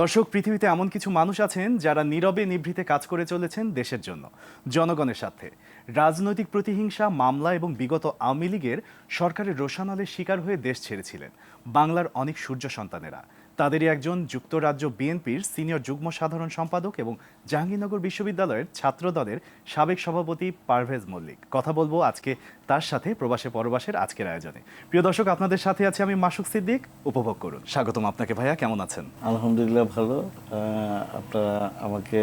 দর্শক, পৃথিবীতে এমন কিছু মানুষ আছেন যারা নীরবে নিভৃতে কাজ করে চলেছেন দেশের জন্য। জনগণের সাথে রাজনৈতিক প্রতিহিংসা, মামলা এবং বিগত আওয়ামী লীগের সরকারের রোশানালের শিকার হয়ে দেশ ছেড়েছিলেন। বাংলার অনেক সূর্য সন্তানেরা। তাদেরই একজন যুক্তরাজ্য বিএনপির সিনিয়র যুগ্ম সাধারণ সম্পাদক এবং জাহাঙ্গীরনগর বিশ্ববিদ্যালয়ের ছাত্রদলের সাবেক সভাপতি পারভেজ মল্লিক। কথা বলব আজকে তার সাথে প্রবাসে পরবাসের আজকের আয়োজনে। প্রিয় দর্শক, আপনাদের সাথে আছে আমি মাসুক সিদ্দিক। উপভোগ করুন। স্বাগতম আপনাকে ভাইয়া, কেমন আছেন? আলহামদুলিল্লাহ ভালো। আপনারা আমাকে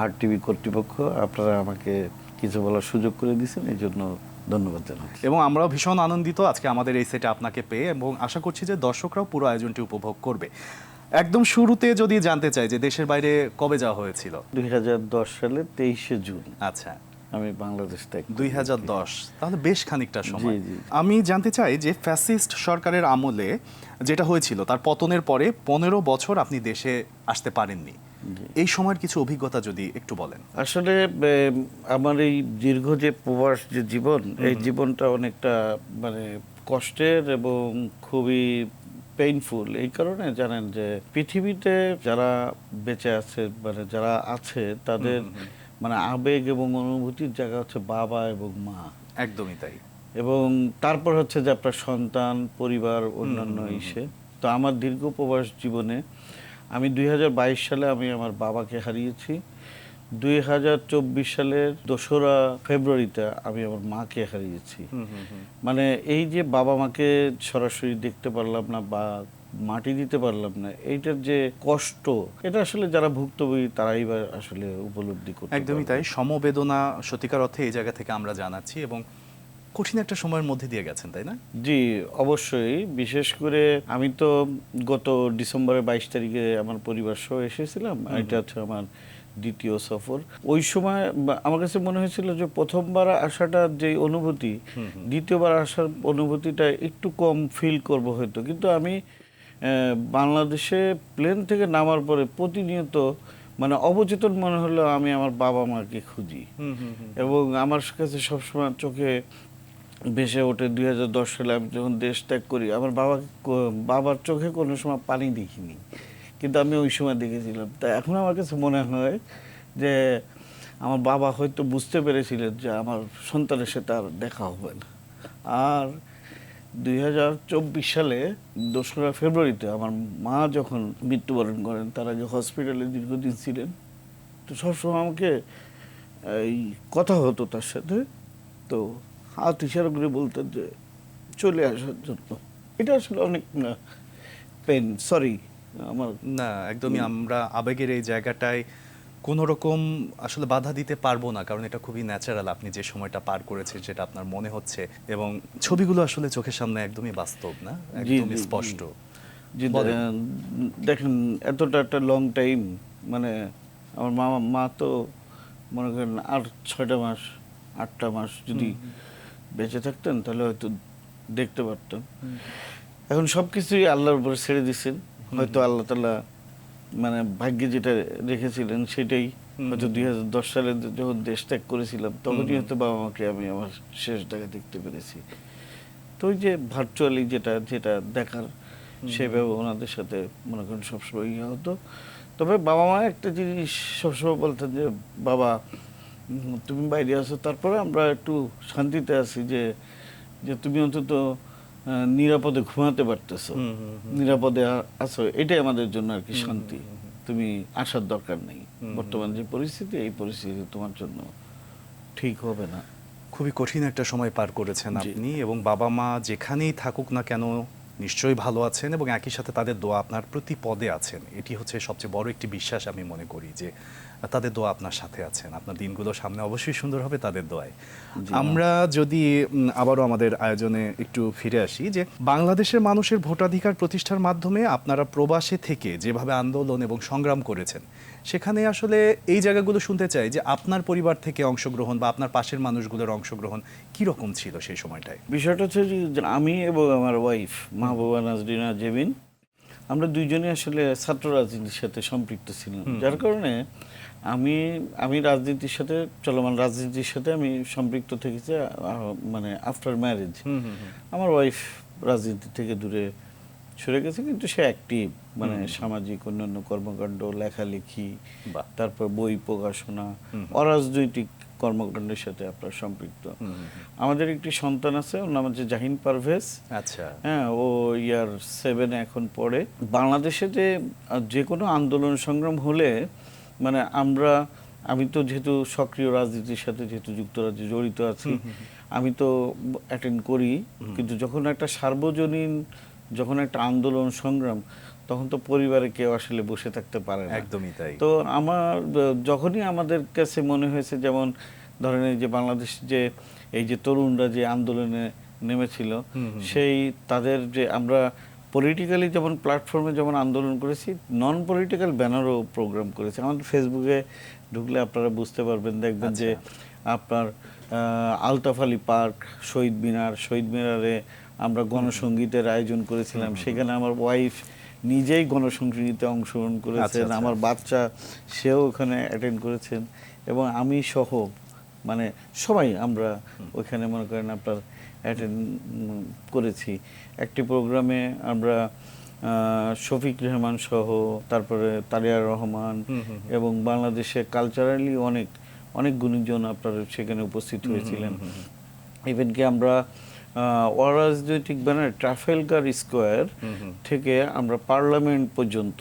আর টিভি কর্তৃপক্ষ, আপনারা আমাকে কিছু বলার সুযোগ করে দিয়েছেন এই জন্য ধন্যবাদ জানাচ্ছি। এবং আমরাও ভীষণ আনন্দিত আজকে আমাদের এই সেটে আপনাকে পেয়ে এবং আশা করছি যে দর্শকরাও পুরো আয়োজনটি উপভোগ করবে। একদম শুরুতে যদি জানতে চাই যে দেশের বাইরে কবে যাওয়া হয়েছিল? দুই হাজার দশ সালে তেইশে জুন। আচ্ছা। আমি বাংলাদেশ থেকে। দুই হাজার দশ তাহলে বেশ খানিকটা সময়। আমি জানতে চাই যে ফ্যাসিস্ট সরকারের আমলে যেটা হয়েছিল তার পতনের পরে পনেরো বছর আপনি দেশে আসতে পারেননি। এই সময়ের কিছু অভিজ্ঞতা যদি একটু বলেন। আসলে আমার এই দীর্ঘ যে প্রবাস যে জীবন এই জীবনটা অনেকটা মানে কষ্টের এবং খুবই পেইনফুল এই কারণে জানেন যে পৃথিবীতে যারা বেঁচে আছে মানে যারা আছে তাদের মানে আবেগ এবং অনুভূতির জায়গা হচ্ছে বাবা এবং মা। একদমই তাই। এবং তারপর হচ্ছে যে আপনার সন্তান পরিবার অন্যান্য ইসে। তো আমার দীর্ঘ প্রবাস জীবনে আমি দুই হাজার বাইশ সালে আমি আমার বাবাকে হারিয়েছি। দুই হাজার চব্বিশ সালের দোসরা ফেব্রুয়ারিতে আমি আমার মাকে হারিয়েছি। মানে এই যে বাবা মাকে সরাসরি দেখতে পারলাম না বা মাটি দিতে পারলাম না এইটার যে কষ্ট এটা আসলে যারা ভুক্তভোগী তারাই বা আসলে উপলব্ধি করতে একদমই তাই। সমবেদনা সত্যিকার অর্থে এই জায়গা থেকে আমরা জানাচ্ছি এবং কঠিন একটা সময়ের মধ্যে দিয়ে গেছেন তাই না? জি অবশ্যই। বিশেষ করে আমি তো গত ডিসেম্বরের বাইশ তারিখে আমার পরিবার সহ এসেছিলাম এটা হচ্ছে আমার দ্বিতীয় সফর। ওই সময় আমার কাছে মনে হয়েছিল যে প্রথমবার আসাটা যে অনুভূতি দ্বিতীয়বার আসার অনুভূতিটা একটু কম ফিল করব হয়তো। কিন্তু আমি বাংলাদেশে প্লেন থেকে নামার পরে প্রতিনিয়ত মানে অবচেতন মনে হলো আমি আমার বাবা মাকে খুঁজি এবং আমার কাছে সবসময় চোখে ভেসে ওঠে, দুই হাজার দশ সালে আমি যখন দেশ ত্যাগ করি, আমার বাবা বাবার চোখে কোনো সময় পানি দেখিনি। কিন্তু আমি ওই সময় দেখেছিলাম। তা এখন আমার কাছে মনে হয় যে আমার বাবা হয়তো বুঝতে পেরেছিলেন যে আমার সন্তানের সাথে আর দেখা হবে না। আর দুই হাজার চব্বিশ সালে দোসরা ফেব্রুয়ারিতে আমার মা যখন মৃত্যুবরণ করেন, তার আগে হসপিটালে দীর্ঘদিন ছিলেন। তো সবসময় আমাকে এই কথা হতো তার সাথে। তো হাত ইশারা করে বলতেন যে চলে আসার জন্য। এটা আসলে অনেক পেন সরি আমার না একদমই আমরা আবেগের এই জায়গাটায় কোনো রকম আসলে বাধা দিতে পারব না কারণ এটা খুবই ন্যাচারাল আপনি যে সময়টা পার করেছেন যেটা আপনার মনে হচ্ছে এবং ছবিগুলো আসলে চোখের সামনে একদমই বাস্তব না? একদমই স্পষ্ট। যে দেখেন এতটা একটা লং টাইম মানে আমার মা মা তো মনে করেন আর ছয়টা মাস আটটা মাস যদি বেঁচে থাকতেন তাহলে হয়তো দেখতে পারতাম। এখন সব কিছুই আল্লাহর উপরে ছেড়ে দিচ্ছেন হয়তো আল্লাহ তালা মানে ভাগ্যে যেটা রেখেছিলেন সেটাই হয়তো দুই হাজার দশ সালে যখন দেশ ত্যাগ করেছিলাম তখনই হয়তো বাবা মাকে আমি আমার শেষ দেখা দেখতে পেরেছি। তো ওই যে ভার্চুয়ালি যেটা যেটা দেখার সেভাবে ওনাদের সাথে মনে করেন সবসময় ইয়ে হতো। তবে বাবা মা একটা জিনিস সবসময় বলতেন যে বাবা তুমি বাইরে আছো তারপরে আমরা একটু শান্তিতে আছি যে যে তুমি অন্তত নিরাপদে ঘুমাতে পারতেছো নিরাপদে আ- আছো এটাই আমাদের জন্য আর কি শান্তি। তুমি আসার দরকার নেই। বর্তমান যে পরিস্থিতি এই পরিস্থিতি তোমার জন্য ঠিক হবে না। খুবই কঠিন একটা সময় পার করেছেন। আপনি এবং বাবা মা যেখানেই থাকুক না কেন নিশ্চয়ই ভালো আছেন এবং একই সাথে তাদের দোয়া আপনার প্রতি পদে আছেন। এটি হচ্ছে সবচেয়ে বড় একটি বিশ্বাস আমি মনে করি যে তাদের দোয়া আপনার সাথে আছেন। আপনার দিনগুলো সামনে অবশ্যই সুন্দর হবে তাদের দোয়ায়। আমরা যদি আবারও আমাদের আয়োজনে একটু ফিরে আসি যে বাংলাদেশের মানুষের ভোটাধিকার প্রতিষ্ঠার মাধ্যমে আপনারা প্রবাসে থেকে যেভাবে আন্দোলন এবং সংগ্রাম করেছেন সেখানে আসলে এই জায়গাগুলো শুনতে চাই যে আপনার পরিবার থেকে অংশগ্রহণ বা আপনার পাশের মানুষগুলোর অংশগ্রহণ কি রকম ছিল সেই সময়টায়? বিষয়টা হচ্ছে যে আমি এবং আমার ওয়াইফ মাহবুবা নাজরিনা জেবিন আমরা দুইজনে আসলে ছাত্র রাজনীতির সাথে সম্পৃক্ত ছিলাম। যার কারণে আমি আমি রাজনীতির সাথে চলমান রাজনীতির সাথে আমি সম্পৃক্ত থেকেছি মানে আফটার ম্যারেজ আমার ওয়াইফ রাজনীতি থেকে দূরে সরে গেছে কিন্তু সে অ্যাক্টিভ মানে সামাজিক অন্যান্য কর্মকাণ্ড লেখালেখি। তারপর বই প্রকাশনা অরাজনৈতিক কর্মকাণ্ডের সাথে আপনার সম্পৃক্ত। আমাদের একটি সন্তান আছে ওর নাম হচ্ছে জাহিন পারভেজ। আচ্ছা। হ্যাঁ ও ইয়ার সেভেনে এখন পড়ে। বাংলাদেশে যে যে কোনো আন্দোলন সংগ্রাম হলে মানে আমরা আমি তো যেহেতু সক্রিয় রাজনীতির সাথে যেহেতু যুক্তরাজ্যে জড়িত আছি আমি তো অ্যাটেন্ড করি কিন্তু যখন একটা সার্বজনীন যখন একটা আন্দোলন সংগ্রাম তখন তো পরিবারে কেউ আসলে বসে থাকতে পারে না। একদমই তাই। তো আমার যখনই আমাদের কাছে মনে হয়েছে যেমন ধরেন এই যে বাংলাদেশ যে এই যে তরুণরা যে আন্দোলনে নেমেছিল সেই তাদের যে আমরা পলিটিক্যালি যেমন প্ল্যাটফর্মে যেমন আন্দোলন করেছি নন পলিটিক্যাল ব্যানারও প্রোগ্রাম করেছি। আমাদের ফেসবুকে ঢুকলে আপনারা বুঝতে পারবেন দেখবেন যে আপনার আহ, আলতাফ আলী পার্ক শহীদ মিনার শহীদ মিনারে আমরা গণসঙ্গীতের আয়োজন করেছিলাম। সেখানে আমার ওয়াইফ নিজেই গণসংগীতে অংশগ্রহণ করেছেন। আচ্ছা। আমার বাচ্চা সেও ওখানে অ্যাটেন্ড করেছেন। এবং আমি সহ মানে সবাই আমরা ওইখানে মনে করেন আপনার অ্যাটেন্ড করেছি। একটি প্রোগ্রামে আমরা শফিক রেহমান সহ তারপরে তারিয়ার রহমান এবং বাংলাদেশে কালচারালি অনেক অনেক গুণীজন আপনার সেখানে উপস্থিত হয়েছিলেন। ইভেন কি আমরা আহ, অরাজনৈতিক ব্যানার ট্রাফেলকার স্কোয়ার থেকে আমরা পার্লামেন্ট পর্যন্ত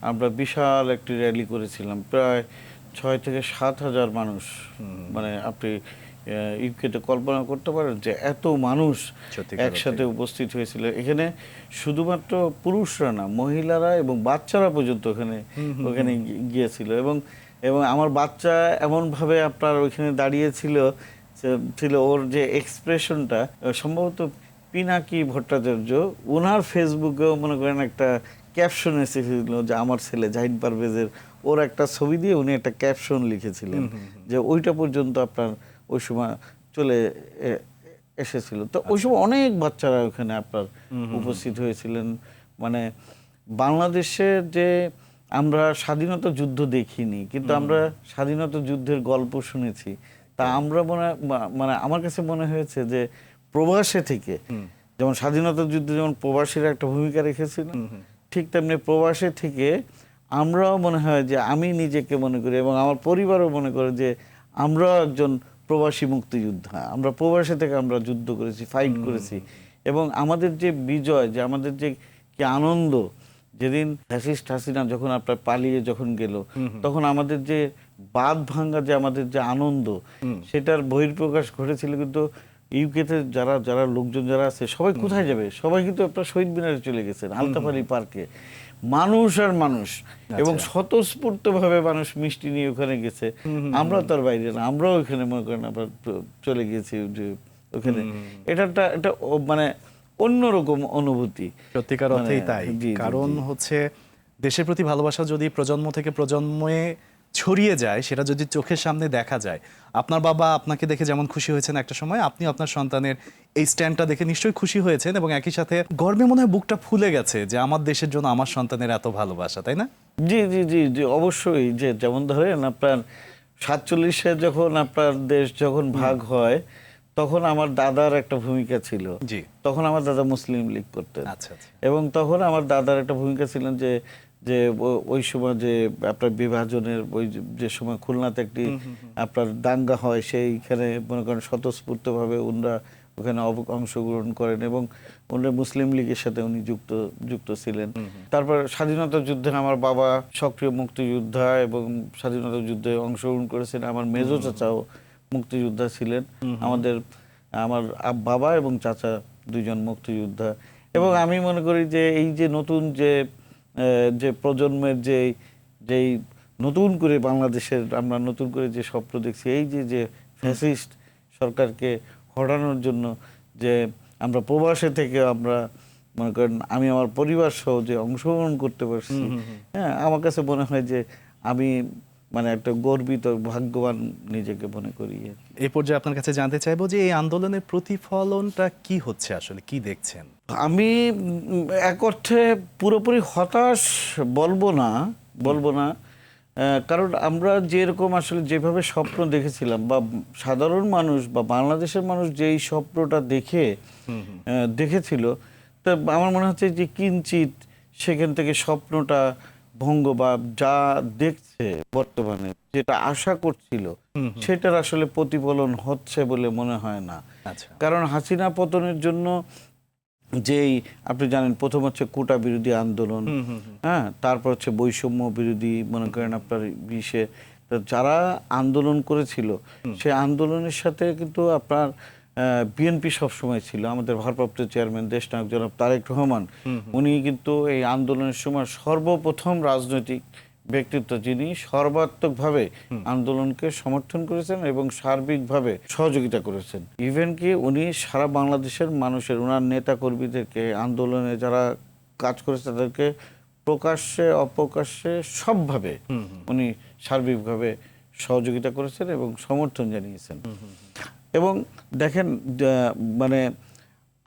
আমরা বিশাল একটি র্যালি করেছিলাম। প্রায় ছয় থেকে সাত হাজার মানুষ মানে আপনি ইউকেতে কল্পনা করতে পারেন যে এত মানুষ একসাথে উপস্থিত হয়েছিল। এখানে শুধুমাত্র পুরুষরা না মহিলারা এবং বাচ্চারা পর্যন্ত ওখানে ওখানে গিয়েছিল এবং এবং আমার বাচ্চা এমনভাবে আপনার ওইখানে দাঁড়িয়েছিল ছিল ওর যে এক্সপ্রেশনটা সম্ভবত পিনাকি ভট্টাচার্য ওনার ফেসবুকেও মনে করেন একটা ক্যাপশন এসেছিল যে আমার ছেলে জাহিদ পারভেজের ওর একটা ছবি দিয়ে উনি একটা ক্যাপশন লিখেছিলেন যে ওইটা পর্যন্ত আপনার ওই সময় চলে এসেছিল। তো ওই সময় অনেক বাচ্চারা ওখানে আপনার উপস্থিত হয়েছিলেন। মানে বাংলাদেশে যে আমরা স্বাধীনতা যুদ্ধ দেখিনি কিন্তু আমরা স্বাধীনতা যুদ্ধের গল্প শুনেছি। তা আমরা মনে মানে আমার কাছে মনে হয়েছে যে প্রবাসে থেকে যেমন স্বাধীনতা যুদ্ধে যেমন প্রবাসীরা একটা ভূমিকা রেখেছিল ঠিক তেমনি প্রবাসে থেকে আমরাও মনে হয় যে আমি নিজেকে মনে করি এবং আমার পরিবারও মনে করে যে আমরাও একজন প্রবাসী মুক্তিযোদ্ধা। আমরা প্রবাসে থেকে আমরা যুদ্ধ করেছি ফাইট করেছি এবং আমাদের যে বিজয় যে আমাদের যে কি আনন্দ যেদিন ফ্যাসিস্ট হাসিনা যখন আপনার পালিয়ে যখন গেল তখন আমাদের যে বাদ ভাঙ্গা যে আমাদের যে আনন্দ সেটার বহির্প্রকাশ ঘটেছিল কিন্তু ইউকেতে যারা যারা লোকজন যারা আছে সবাই কোথায় যাবে? সবাই কিন্তু আপনার শহীদ মিনারে চলে গেছেন আলতাফ আলী পার্কে। মানুষ আর মানুষ। এবং স্বতঃস্ফূর্ত ভাবে মানুষ মিষ্টি নিয়ে ওখানে গেছে। আমরা তার বাইরে না আমরাও ওখানে মনে করেন আবার চলে গেছি ওখানে। এটা একটা একটা মানে অন্যরকম অনুভূতি। সত্যিকার মানে, অর্থেই তাই। জি, জি, কারণ হচ্ছে দেশের প্রতি ভালোবাসা যদি প্রজন্ম থেকে প্রজন্মে ছড়িয়ে যায় সেটা যদি চোখের সামনে দেখা যায়। আপনার বাবা আপনাকে দেখে যেমন খুশি হয়েছেন একটা সময় আপনি আপনার সন্তানের এই স্ট্যান্ডটা দেখে নিশ্চয়ই খুশি হয়েছেন এবং একই সাথে গর্বে মনে হয় বুকটা ফুলে গেছে যে আমার দেশের জন্য আমার সন্তানের এত ভালোবাসা তাই না? জি জি জি জি অবশ্যই যে যেমন ধরেন আপনার সাতচল্লিশে যখন আপনার দেশ যখন ভাগ হয় তখন আমার দাদার একটা ভূমিকা ছিল। জি। তখন আমার দাদা মুসলিম লীগ করতেন। আচ্ছা আচ্ছা। এবং তখন আমার দাদার একটা ভূমিকা ছিলেন যে যে ওই সময় যে আপনার বিভাজনের ওই যে- সময় খুলনাতে একটি আপনার দাঙ্গা হয় সেইখানে মনে করেন স্বতঃস্ফূর্তভাবে উনরা ওখানে অংশগ্রহণ করেন এবং উনি মুসলিম লীগের সাথে উনি যুক্ত যুক্ত ছিলেন। তারপর স্বাধীনতা যুদ্ধে আমার বাবা সক্রিয় মুক্তিযোদ্ধা এবং স্বাধীনতা যুদ্ধে অংশগ্রহণ করেছেন। আমার মেজো চাচাও মুক্তিযোদ্ধা ছিলেন। আমাদের আমার বাবা এবং চাচা দুইজন মুক্তিযোদ্ধা। এবং আমি মনে করি যে এই যে নতুন যে যে প্রজন্মের যে যেই নতুন করে বাংলাদেশের আমরা নতুন করে যে স্বপ্ন দেখছি এই যে যে ফ্যাসিস্ট সরকারকে হটানোর জন্য যে আমরা প্রবাসে থেকে আমরা মনে করেন আমি আমার পরিবার সহ যে অংশগ্রহণ করতে পারছি হ্যাঁ আমার কাছে মনে হয় যে আমি মানে একটা গর্বিত ভাগ্যবান নিজেকে মনে করি। এই পর্যায়ে আপনার কাছে জানতে চাইব যে এই আন্দোলনের প্রতিফলনটা কি হচ্ছে আসলে? কি দেখছেন? আমি এক অর্থে পুরোপুরি হতাশ বলব না বলব না। কারণ আমরা যেরকম আসলে যেভাবে স্বপ্ন দেখেছিলাম বা সাধারণ মানুষ বা বাংলাদেশের মানুষ যেই স্বপ্নটা দেখে দেখেছিল তা আমার মনে হচ্ছে যে কিঞ্চিত সেখান থেকে স্বপ্নটা ভঙ্গ বা যা দেখছে বর্তমানে যেটা আশা করছিল সেটার আসলে প্রতিফলন হচ্ছে বলে মনে হয় না। আচ্ছা। কারণ হাসিনা পতনের জন্য যেই আপনি জানেন প্রথম হচ্ছে কোটা বিরোধী আন্দোলন। হ্যাঁ তারপর হচ্ছে বৈষম্য বিরোধী মনে করেন আপনার বিষে যারা আন্দোলন করেছিল সে আন্দোলনের সাথে কিন্তু আপনার বিএনপি সবসময় ছিল। আমাদের ভারপ্রাপ্ত চেয়ারম্যান দেশনায়ক জনাব তারেক রহমান। উনি কিন্তু এই আন্দোলনের সময় সর্বপ্রথম রাজনৈতিক ব্যক্তিত্ব যিনি সর্বাত্মকভাবে আন্দোলনকে সমর্থন করেছেন এবং সার্বিকভাবে সহযোগিতা করেছেন। ইভেন কি উনি সারা বাংলাদেশের মানুষের ওনার নেতা কর্মীদেরকে আন্দোলনে যারা কাজ করেছে তাদেরকে প্রকাশ্যে অপ্রকাশ্যে সবভাবে উনি সার্বিকভাবে সহযোগিতা করেছেন এবং সমর্থন জানিয়েছেন। এবং দেখেন মানে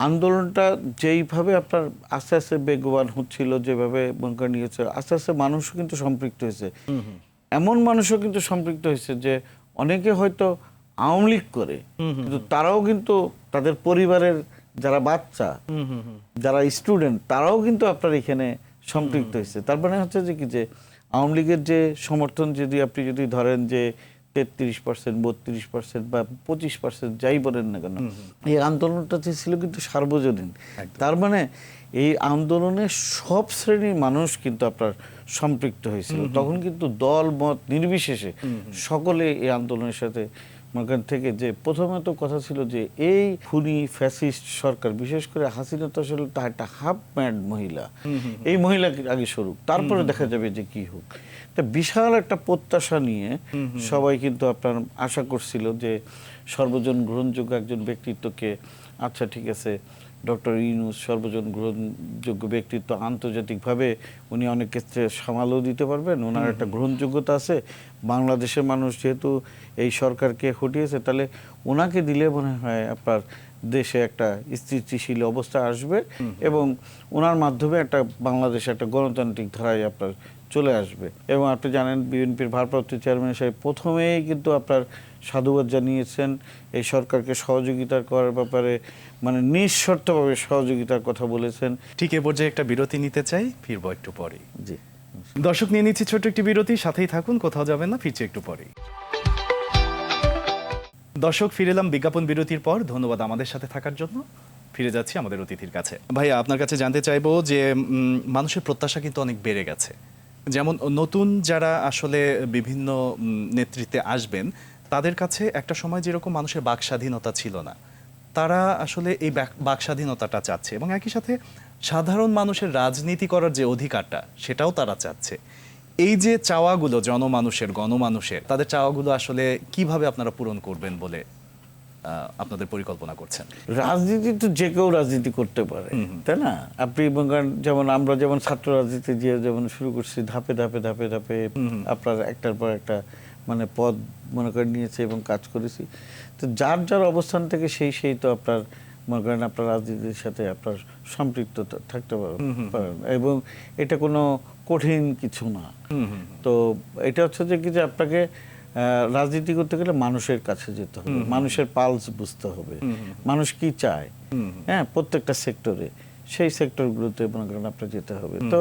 আন্দোলনটা যেইভাবে আপনার আস্তে আস্তে বেগবান হচ্ছিল যেভাবে করেন নিয়েছে আস্তে আস্তে মানুষও কিন্তু সম্পৃক্ত হয়েছে। এমন মানুষও কিন্তু সম্পৃক্ত হয়েছে যে অনেকে হয়তো আওয়ামী লীগ করে কিন্তু তারাও কিন্তু তাদের পরিবারের যারা বাচ্চা যারা স্টুডেন্ট তারাও কিন্তু আপনার এখানে সম্পৃক্ত হয়েছে। তার মানে হচ্ছে যে কি যে আওয়ামী লীগের যে সমর্থন যদি আপনি যদি ধরেন যে তেত্রিশ পার্সেন্ট বত্রিশ পার্সেন্ট বা পঁচিশ পার্সেন্ট যাই বলেন না কেন এই আন্দোলনটা ছিল কিন্তু সার্বজনীন। তার মানে এই আন্দোলনে সব শ্রেণির মানুষ কিন্তু আপনার সম্পৃক্ত হয়েছিল। তখন কিন্তু দল মত নির্বিশেষে সকলে এই আন্দোলনের সাথে করেন থেকে যে প্রথমত কথা ছিল যে এই খুনি ফ্যাসিস্ট সরকার বিশেষ করে হাসিনা তো আসলে তা একটা হাফ ম্যাড মহিলা। এই মহিলা আগে শুরু তারপরে দেখা যাবে যে কি হোক। তা বিশাল একটা প্রত্যাশা নিয়ে সবাই কিন্তু আপনার আশা করছিল যে সর্বজন গ্রহণযোগ্য একজন ব্যক্তিত্বকে আচ্ছা ঠিক আছে ডক্টর ইউনুস সর্বজন গ্রহণযোগ্য ব্যক্তিত্ব আন্তর্জাতিকভাবে উনি অনেক ক্ষেত্রে সামালও দিতে পারবেন। ওনার একটা গ্রহণযোগ্যতা আছে। বাংলাদেশের মানুষ যেহেতু এই সরকারকে হটিয়েছে তাহলে ওনাকে দিলে মনে হয় আপনার দেশে একটা স্থিতিশীল অবস্থা আসবে এবং ওনার মাধ্যমে একটা বাংলাদেশে একটা গণতান্ত্রিক ধারায় আপনার চলে আসবে। এবং আপনি জানেন বিএনপির ভারপ্রাপ্ত চেয়ারম্যান সাহেব প্রথমেই কিন্তু আপনার সাধুবাদ জানিয়েছেন এই সরকারকে সহযোগিতা করার ব্যাপারে মানে নিঃশর্তভাবে সহযোগিতার কথা বলেছেন। ঠিক এ পর্যায়ে একটা বিরতি নিতে চাই ফিরবো একটু পরে জি। দর্শক নিয়ে নিচ্ছি ছোট্ট একটি বিরতি সাথেই থাকুন কোথাও যাবেন না ফিরছি একটু পরেই। দর্শক ফিরে এলাম বিজ্ঞাপন বিরতির পর ধন্যবাদ আমাদের সাথে থাকার জন্য। ফিরে যাচ্ছি আমাদের অতিথির কাছে। ভাইয়া আপনার কাছে জানতে চাইব যে উম, মানুষের প্রত্যাশা কিন্তু অনেক বেড়ে গেছে। যেমন নতুন যারা আসলে বিভিন্ন নেতৃত্বে আসবেন তাদের কাছে একটা সময় যেরকম মানুষের বাক স্বাধীনতা ছিল না তারা আসলে এই বাক- স্বাধীনতাটা চাচ্ছে এবং একই সাথে সাধারণ মানুষের রাজনীতি করার যে অধিকারটা সেটাও তারা চাচ্ছে। এই যে চাওয়াগুলো জনমানুষের গণমানুষের তাদের চাওয়াগুলো আসলে কীভাবে আপনারা পূরণ করবেন বলে আহ, আপনাদের পরিকল্পনা করছেন? রাজনীতি তো যে কেউ রাজনীতি করতে পারে তাই না? আপনি যেমন আমরা যেমন ছাত্র রাজনীতি যে যেমন শুরু করছি ধাপে ধাপে ধাপে ধাপে আপনার একটার পর একটা মানে পদ মনে করেন নিয়েছে এবং কাজ করেছি। তো যার যার অবস্থান থেকে সেই সেই তো আপনার মনে করেন আপনার রাজনীতির সাথে আপনার সম্পৃক্ত থাকতে পারেন। এবং এটা কোনো কঠিন কিছু না। তো এটা হচ্ছে যে কি যে আপনাকে রাজনীতি করতে গেলে মানুষের কাছে যেতে হবে। মানুষের পালস বুঝতে হবে। মানুষ কি চায়? হ্যাঁ প্রত্যেকটা সেক্টরে। সেই সেক্টরগুলোতে মনে করেন আপনার যেতে হবে। তো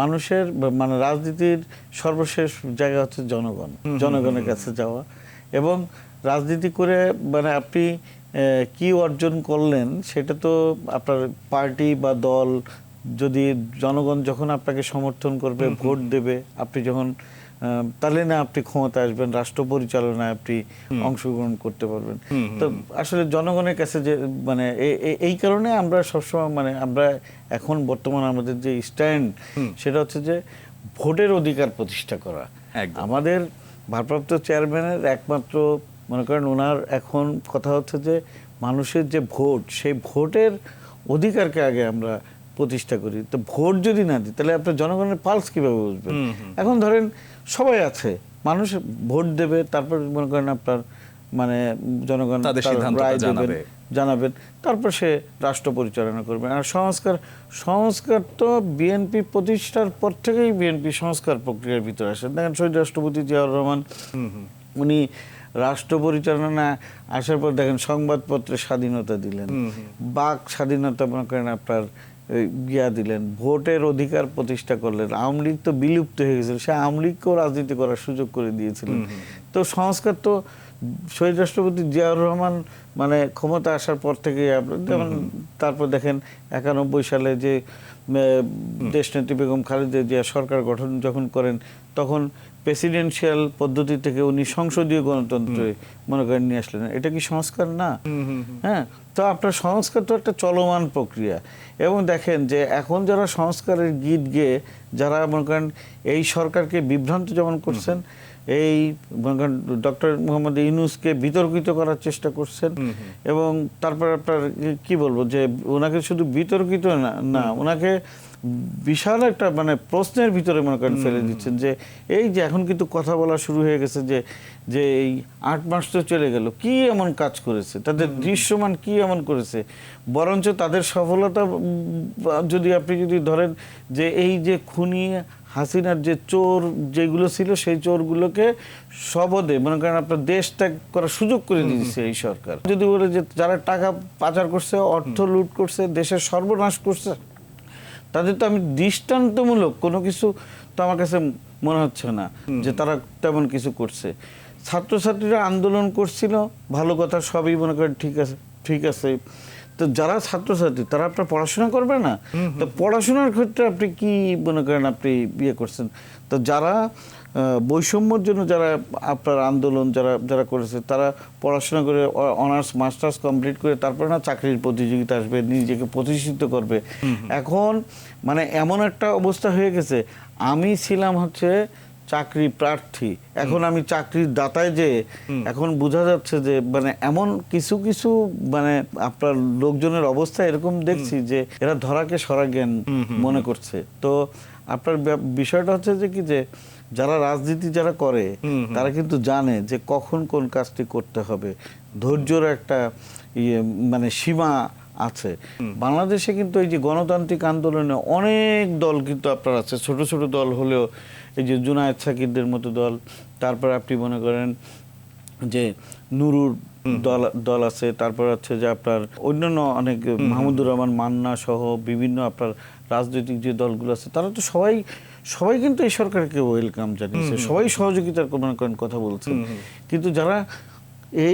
মানুষের মানে রাজনীতির সর্বশেষ জায়গা হচ্ছে জনগণ জনগণের কাছে যাওয়া। এবং রাজনীতি করে মানে আপনি কি অর্জন করলেন সেটা তো আপনার পার্টি বা দল যদি জনগণ যখন আপনাকে সমর্থন করবে ভোট দেবে আপনি যখন তাহলে না আপনি ক্ষমতা আসবেন রাষ্ট্র পরিচালনায় আপনি অংশগ্রহণ করতে পারবেন। তো আসলে জনগণের কাছে যে মানে এই কারণে আমরা সবসময় মানে আমরা এখন বর্তমান আমাদের যে স্ট্যান্ড সেটা হচ্ছে যে ভোটের অধিকার প্রতিষ্ঠা করা। আমাদের ভারপ্রাপ্ত চেয়ারম্যানের একমাত্র মনে করেন ওনার এখন কথা হচ্ছে যে মানুষের যে ভোট সেই ভোটের অধিকারকে আগে আমরা প্রতিষ্ঠা করি। তো ভোট যদি না দিই তাহলে আপনার জনগণের পালস কীভাবে বুঝবেন? এখন ধরেন সবাই আছে। মানুষ ভোট দেবে তারপর মনে করেন আপনার মানে জনগণ রায় দেবেন, জানাবেন তারপর সে রাষ্ট্র পরিচালনা করবে। আর সংস্কার সংস্কার তো বিএনপি প্রতিষ্ঠার পর থেকেই বিএনপি সংস্কার প্রক্রিয়ার ভিতরে আসে। দেখেন শহীদ রাষ্ট্রপতি জিয়াউর রহমান উনি রাষ্ট্র পরিচালনা আসার পর দেখেন সংবাদপত্রের স্বাধীনতা দিলেন। বাক স্বাধীনতা মনে করেন আপনার গিয়া দিলেন ভোটের অধিকার প্রতিষ্ঠা করলেন। আওয়ামী লীগ তো বিলুপ্ত হয়ে গেছিল সে আওয়ামী লীগকেও রাজনীতি করার সুযোগ করে দিয়েছিলেন। তো সংস্কার তো শহীদ রাষ্ট্রপতি জিয়াউর রহমান মানে ক্ষমতা আসার পর থেকে যেমন তারপর দেখেন একানব্বই সালে যে দেশনেত্রী বেগম খালেদা জিয়া সরকার গঠন যখন করেন তখন প্রেসিডেন্সিয়াল পদ্ধতি থেকে উনি সংসদীয় গণতন্ত্রে মনে করেন নিয়ে আসলেন। এটা কি সংস্কার? না। হ্যাঁ? তো আপনার সংস্কার তো একটা চলমান প্রক্রিয়া। এবং দেখেন যে এখন যারা সংস্কারের গীত গেয়ে যারা মনে করেন এই সরকারকে বিভ্রান্ত যেমন করছেন এই ডক্টর মোহাম্মদ ইউনুসকে বিতর্কিত করার চেষ্টা করছেন এবং তারপর আপনার কি বলব যে ওনাকে শুধু বিতর্কিত না না ওনাকে বিশাল একটা মানে প্রশ্নের ভিতরে মনে করেন ফেলে দিচ্ছেন যে এই যে এখন কিন্তু কথা বলা শুরু হয়ে গেছে যে যে এই আট মাস তো চলে গেল কি এমন কাজ করেছে? তাদের দৃশ্যমান কি এমন করেছে? বরঞ্চ তাদের সফলতা যদি আপনি যদি ধরেন যে এই যে খুনি হাসিনার যে চোর যেগুলো ছিল সেই চোরগুলোকে শবদে মনে করেন আপনার দেশ ত্যাগ করার সুযোগ করে দিয়েছে এই সরকার। যদি বলে যে যারা টাকা পাচার করছে অর্থ লুট করছে দেশের সর্বনাশ করছে তাদের তো আমি দৃষ্টান্তমূলক কোনো কিছু তো আমার কাছে মনে হচ্ছে না যে তারা তেমন কিছু করছে। ছাত্রছাত্রীরা আন্দোলন করছিল ভালো কথা সবই মনে করেন ঠিক আছে ঠিক আছে। তো যারা ছাত্রছাত্রী তারা আপনার পড়াশোনা করবে না? তো পড়াশোনার ক্ষেত্রে আপনি কি মনে করেন আপনি ইয়ে করছেন? তো যারা বৈষম্যর জন্য যারা আপনার আন্দোলন যারা যারা করেছে তারা পড়াশোনা করে অনার্স মাস্টার্স কমপ্লিট করে তারপরে না চাকরির প্রতিযোগিতা আসবে নিজেকে প্রতিষ্ঠিত করবে। এখন মানে এমন একটা অবস্থা হয়ে গেছে আমি ছিলাম হচ্ছে চাকরি প্রার্থী। এখন আমি চাকরির দাতায় যে এখন বোঝা যাচ্ছে যে মানে এমন কিছু কিছু মানে আপনার লোকজনের অবস্থা এরকম দেখছি যে এরা ধরাকে সরা জ্ঞান মনে করছে। তো আপনার বিষয়টা হচ্ছে যে কি যে যারা রাজনীতি যারা করে তারা কিন্তু জানে যে কখন কোন কাজটি করতে হবে। ধৈর্যর একটা ইয়ে মানে সীমা আছে। বাংলাদেশে কিন্তু এই যে গণতান্ত্রিক আন্দোলনে অনেক দল কিন্তু আপনার আছে। ছোট ছোট দল হলেও এই যে জুনায়েদ সাকিরদের মতো দল তারপর আপনি মনে করেন যে নুরুর দল দল আছে তারপর হচ্ছে যে আপনার অন্যান্য অনেক মাহমুদুর রহমান মান্না সহ বিভিন্ন আপনার রাজনৈতিক যে দলগুলো আছে তারা তো সবাই সবাই কিন্তু এই সরকারকে ওয়েলকাম জানিয়েছে। সবাই সহযোগিতার মনে করেন কথা বলছে। কিন্তু যারা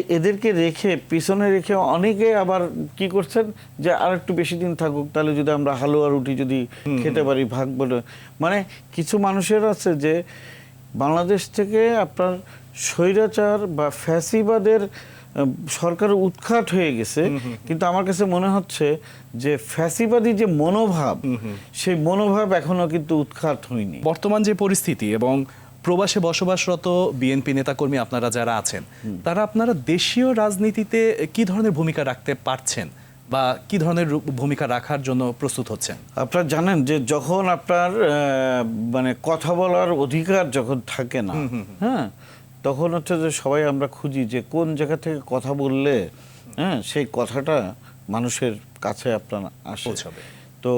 এদেরকে রেখে পিছনে রেখে অনেকে আবার কি করছেন? যে আর একটু বেশি দিন থাকুক তাহলে যদি আমরা হালুয়া রুটি যদি খেতে পারি ভাগ বলে। মানে কিছু মানুষের আছে যে বাংলাদেশ থেকে আপনার স্বৈরাচার বা ফ্যাসিবাদের সরকার উৎখাত হয়ে গেছে। কিন্তু আমার কাছে মনে হচ্ছে যে ফ্যাসিবাদী যে মনোভাব সেই মনোভাব এখনও কিন্তু উৎখাত হয়নি। বর্তমান যে পরিস্থিতি এবং প্রবাসে বসবাসরত বিএনপি নেতাকর্মী আপনারা যারা আছেন তারা আপনারা দেশীয় রাজনীতিতে কি ধরনের ভূমিকা রাখতে পারছেন বা কি ধরনের ভূমিকা রাখার জন্য প্রস্তুত হচ্ছেন? আপনারা জানেন যে যখন আপনার মানে কথা বলার অধিকার যখন থাকে না হ্যাঁ তখন হচ্ছে যে সবাই আমরা খুঁজি যে কোন জায়গা থেকে কথা বললে হ্যাঁ সেই কথাটা মানুষের কাছে আপনার আসে। তো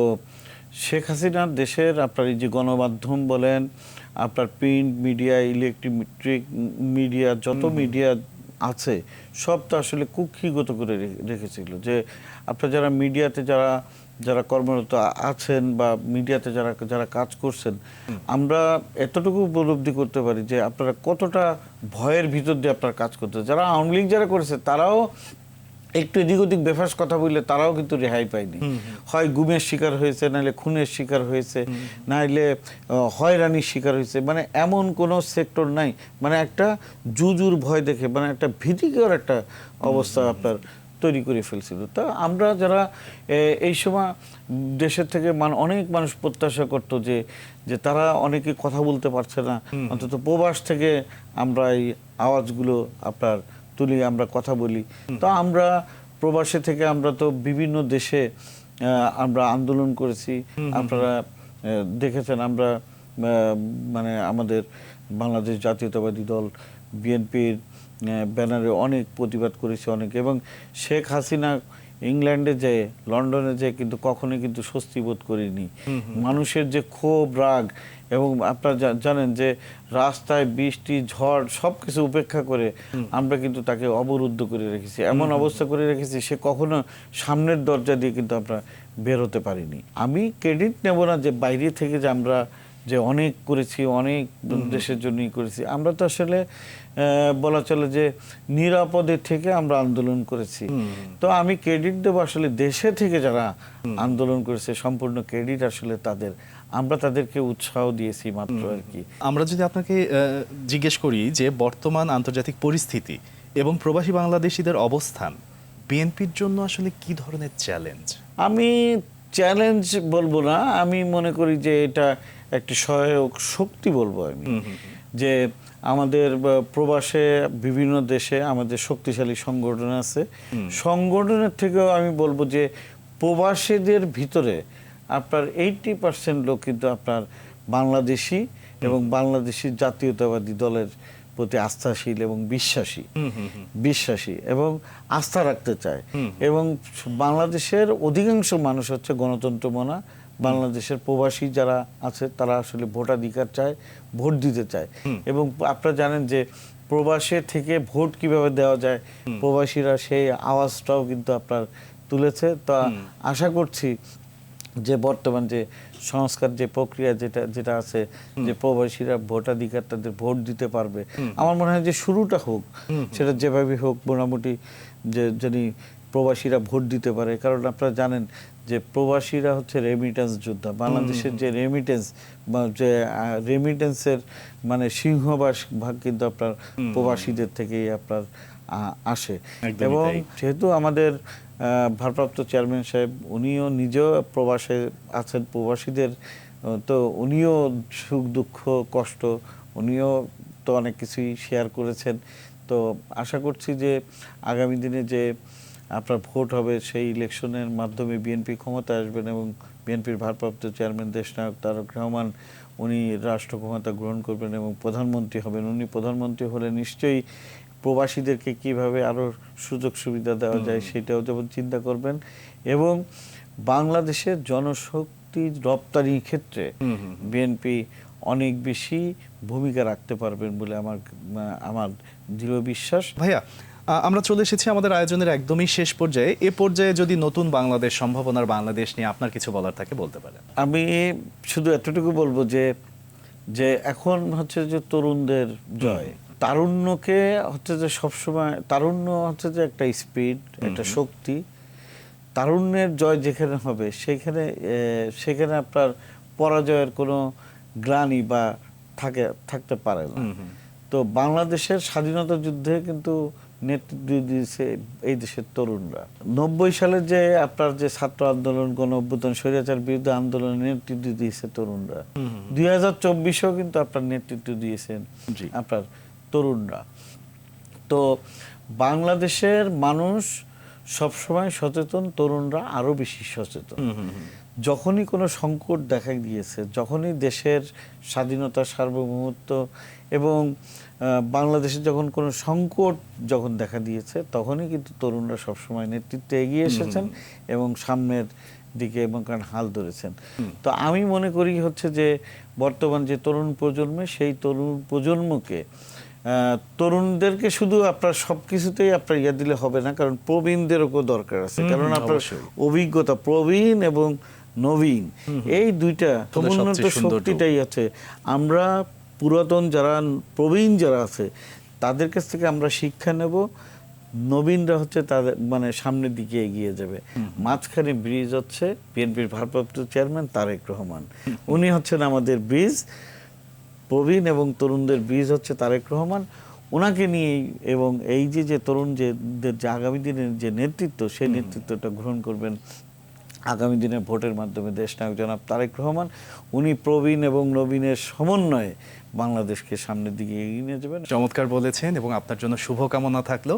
শেখ হাসিনার দেশের আপনার এই যে গণমাধ্যম বলেন আপনার প্রিন্ট মিডিয়া ইলেকট্রিক মিডিয়া যত মিডিয়া আছে সব তো আসলে কুক্ষিগত করে রেখেছিল যে আপনার যারা মিডিয়াতে যারা যারা কর্মরত আছেন বা মিডিয়াতে যারা যারা কাজ করছেন আমরা এতটুকু উপলব্ধি করতে পারি যে আপনারা কতটা ভয়ের ভিতর দিয়ে আপনার কাজ করতে যারা আওয়ামী লীগ যারা করেছে তারাও একটু এদিক ওদিক বেফাস কথা বললে তারাও কিন্তু রেহাই পায়নি। হয় গুমের শিকার হয়েছে নাহলে খুনের শিকার হয়েছে নাহলে হয়রানির শিকার হয়েছে। মানে এমন কোনো সেক্টর নাই। মানে একটা জুজুর ভয় দেখে মানে একটা ভীতিকর একটা অবস্থা আপনার তৈরি করে ফেলছিল। তা আমরা যারা এই সময় দেশের থেকে মান অনেক মানুষ প্রত্যাশা করতো যে যে তারা অনেকে কথা বলতে পারছে না। অন্তত প্রবাস থেকে আমরা এই আওয়াজগুলো আপনার তুলি আমরা কথা বলি। তো আমরা প্রবাসে থেকে আমরা তো বিভিন্ন দেশে আমরা আন্দোলন করেছি। আপনারা দেখেছেন আমরা মানে আমাদের বাংলাদেশ জাতীয়তাবাদী দল বিএনপির ব্যানারে অনেক প্রতিবাদ করেছি অনেক এবং শেখ হাসিনা ইংল্যান্ডে যে লন্ডনে যে কিন্তু কখনোই কিন্তু স্বস্তি বোধ করিনি। মানুষের যে ক্ষোভ রাগ এবং আপনারা জানেন যে রাস্তায় বৃষ্টি ঝড় সব কিছু উপেক্ষা করে আমরা কিন্তু তাকে অবরুদ্ধ করে রেখেছি। এমন অবস্থা করে রেখেছি সে কখনো সামনের দরজা দিয়ে কিন্তু আমরা বের হতে পারিনি। আমি ক্রেডিট নেব না যে বাইরে থেকে যে আমরা যে অনেক করেছি অনেক দেশের জন্যই করেছি। আমরা তো আসলে আহ, বলা চলে যে নিরাপদে থেকে আমরা আন্দোলন করেছি। তো আমি ক্রেডিট দেবো আসলে দেশে থেকে যারা আন্দোলন করেছে সম্পূর্ণ ক্রেডিট আসলে তাদের আমরা তাদেরকে উৎসাহ দিয়েছি মাত্র আর কি। আমরা যদি আপনাকে জিজ্ঞেস করি যে বর্তমান আন্তর্জাতিক পরিস্থিতি এবং প্রবাসী বাংলাদেশিদের অবস্থান বিএনপির জন্য আসলে কি ধরনের চ্যালেঞ্জ আমি চ্যালেঞ্জ বলব না আমি মনে করি যে এটা একটি সহায়ক শক্তি বলব আমি। যে আমাদের প্রবাসে বিভিন্ন দেশে আমাদের শক্তিশালী সংগঠন আছে। সংগঠনের থেকেও আমি বলব যে প্রবাসীদের ভিতরে আপনার এইটি পার্সেন্ট লোক কিন্তু আপনার বাংলাদেশি এবং বাংলাদেশি জাতীয়তাবাদী দলের প্রতি আস্থাশীল এবং বিশ্বাসী। বিশ্বাসী এবং আস্থা রাখতে চায়। এবং বাংলাদেশের অধিকাংশ মানুষ হচ্ছে গণতন্ত্র মনা বাংলাদেশের প্রবাসী যারা আছে তারা আসলে ভোটাধিকার চায় ভোট দিতে চায়। এবং আপনারা জানেন যে প্রবাসে থেকে ভোট কীভাবে দেওয়া যায় প্রবাসীরা সেই আওয়াজটাও কিন্তু আপনার তুলেছে। তা আশা করছি যে বর্তমান যে সংস্কার যে প্রক্রিয়া যেটা যেটা আছে যে প্রবাসীরা ভোটাধিকার তাদের ভোট দিতে পারবে আমার মনে হয় যে শুরুটা হোক সেটা যেভাবে হোক মোটামুটি যে যদি প্রবাসীরা ভোট দিতে পারে কারণ আপনারা জানেন যে প্রবাসীরা হচ্ছে রেমিটেন্স যোদ্ধা। বাংলাদেশের যে রেমিটেন্স বা যে রেমিটেন্সের মানে সিংহবাস ভাগ কিন্তু আপনার প্রবাসীদের থেকেই আপনার আসে। এবং যেহেতু আমাদের ভারপ্রাপ্ত চেয়ারম্যান সাহেব, উনিও নিজেও প্রবাসে আছেন, প্রবাসীদের তো উনিও সুখ, দুঃখ, কষ্ট, উনিও তো অনেক কিছুই শেয়ার করেছেন। তো আশা করছি যে আগামী দিনে যে আপনার ভোট হবে, সেই ইলেকশনের মাধ্যমে বিএনপি ক্ষমতা আসবেন এবং বিএনপির ভারপ্রাপ্ত চেয়ারম্যান, দেশনায়ক, তারক রহমান, উনি রাষ্ট্র ক্ষমতা গ্রহণ করবেন এবং প্রধানমন্ত্রী হবেন। উনি প্রধানমন্ত্রী হলে নিশ্চয়ই প্রবাসীদেরকে কীভাবে আরও সুযোগ সুবিধা দেওয়া যায় সেটাও যেমন চিন্তা করবেন। এবং বাংলাদেশের জনশক্তি রপ্তানির ক্ষেত্রে বিএনপি অনেক বেশি ভূমিকা রাখতে পারবেন বলে আমার আমার দৃঢ় বিশ্বাস। ভাইয়া আমরা চলে এসেছি আমাদের আয়োজনের একদমই শেষ পর্যায়ে। এ পর্যায়ে যদি নতুন বাংলাদেশ সম্ভাবনার বাংলাদেশ নিয়ে আপনার কিছু বলার থাকে বলতে পারেন। আমি শুধু এতটুকু বলব যে যে এখন হচ্ছে যে তরুণদের জয় তারুণ্যকে হচ্ছে যে সবসময় তারুণ্য হচ্ছে যে একটা স্পিড একটা শক্তি। তারুণ্যের জয় যেখানে হবে সেখানে সেখানে আপনার পরাজয়ের কোনো গ্লানি বা থাকে থাকতে পারে না। তো বাংলাদেশের স্বাধীনতা যুদ্ধে কিন্তু নেতৃত্ব দিয়েছে এই দেশের তরুণরা। নব্বই সালে যে আপনার যে ছাত্র আন্দোলন গণ অভ্যুত্থান স্বৈরাচার বিরুদ্ধে আন্দোলনের নেতৃত্ব দিয়েছে তরুণরা। দুই হাজার চব্বিশেও কিন্তু আপনার নেতৃত্ব দিয়েছেন জি। আপনার তরুণরা। তো বাংলাদেশের মানুষ সবসময় সচেতন তরুণরা আরও বেশি সচেতন। যখনই কোনো সংকট দেখা গিয়েছে যখনই দেশের স্বাধীনতা সার্বভৌমত্ব এবং বাংলাদেশে যখন কোনো সংকট যখন দেখা দিয়েছে তখনই কিন্তু তরুণরা সবসময় নেতৃত্বে এগিয়ে এসেছেন এবং সামনের দিকে এবং কারণ হাল ধরেছেন। তো আমি মনে করি হচ্ছে যে বর্তমান যে তরুণ প্রজন্মে সেই তরুণ প্রজন্মকে তরুণদেরকে শুধু আপনার সবকিছুতেই আপনার ইয়া দিলে হবে না কারণ প্রবীণদেরও দরকার আছে। কারণ আপনার অভিজ্ঞতা প্রবীণ এবং নবীন এই দুইটা সমুন্নত। শক্তিটাই আছে। আমরা পুরাতন যারা প্রবীণ যারা আছে তাদের কাছ থেকে আমরা শিক্ষা নেব নবীনরা হচ্ছে তাদের মানে সামনের দিকে এগিয়ে যাবে। মাঝখানে ব্রিজ হচ্ছে বিএনপির ভারপ্রাপ্ত চেয়ারম্যান তারেক রহমান। উনি হচ্ছেন আমাদের ব্রিজ। প্রবীণ এবং তরুণদের বীজ হচ্ছে তারেক রহমান। ওনাকে নিয়েই এবং এই যে যে তরুণ যে যে আগামী দিনের যে নেতৃত্ব সেই নেতৃত্বটা গ্রহণ করবেন আগামী দিনের ভোটের মাধ্যমে দেশ নায়ক জনাব তারেক রহমান। উনি প্রবীণ এবং নবীনের সমন্বয়ে বাংলাদেশকে সামনের দিকে এগিয়ে নিয়ে যাবেন। চমৎকার বলেছেন এবং আপনার জন্য শুভকামনা থাকল।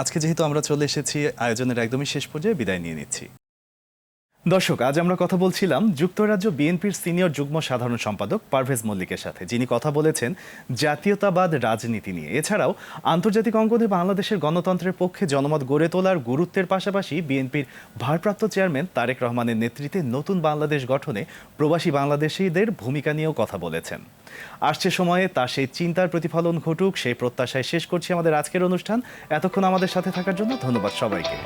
আজকে যেহেতু আমরা চলে এসেছি আয়োজনের একদমই শেষ পর্যায়ে বিদায় নিয়ে নিচ্ছি। দর্শক, আজ আমরা কথা বলছিলাম যুক্তরাজ্য বিএনপির সিনিয়র যুগ্ম সাধারণ সম্পাদক পারভেজ মল্লিকের সাথে, যিনি কথা বলেছেন জাতীয়তাবাদ রাজনীতি নিয়ে। এছাড়াও আন্তর্জাতিক অঙ্গনে বাংলাদেশের গণতন্ত্রের পক্ষে জনমত গড়ে তোলার গুরুত্বের পাশাপাশি বিএনপির ভারপ্রাপ্ত চেয়ারম্যান তারেক রহমানের নেতৃত্বে নতুন বাংলাদেশ গঠনে প্রবাসী বাংলাদেশিদের ভূমিকা নিয়েও কথা বলেছেন। আসছে সময়ে তার সেই চিন্তার প্রতিফলন ঘটুক, সেই প্রত্যাশায় শেষ করছি আমাদের আজকের অনুষ্ঠান। এতক্ষণ আমাদের সাথে থাকার জন্য ধন্যবাদ সবাইকে।